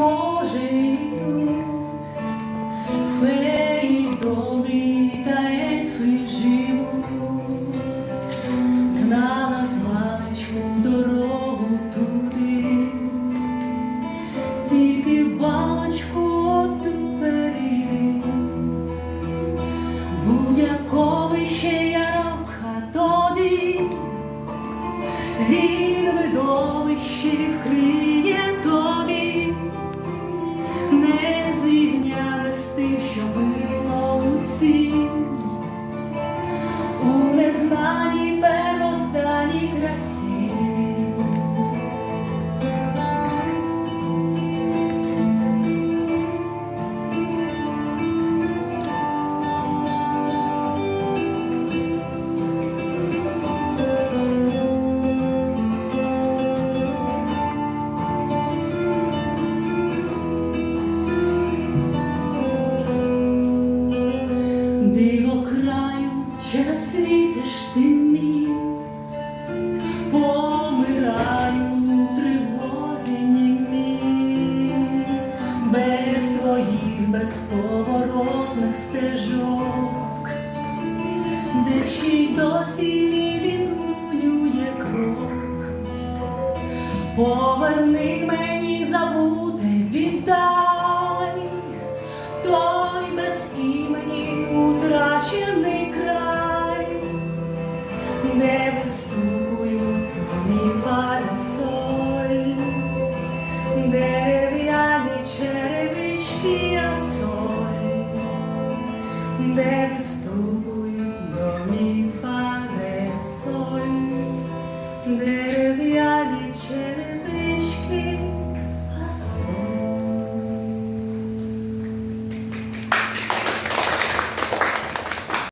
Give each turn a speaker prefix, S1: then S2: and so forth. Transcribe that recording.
S1: може тут. Феї добрі та ельфи живуть, знала з маличку дорогу туди, тільки балочку отупери, будь-яковий ще ярок, а він видовище відкриє через світиш ти мій, помираю у тривозі німій, без твоїх безповоротних стежок, де ще й досі мій відгулює крок, поверни Де виступую твої парасоль, дерев'яні черевички асоль, де виступую домі фанесоль, дерев'яні черевички.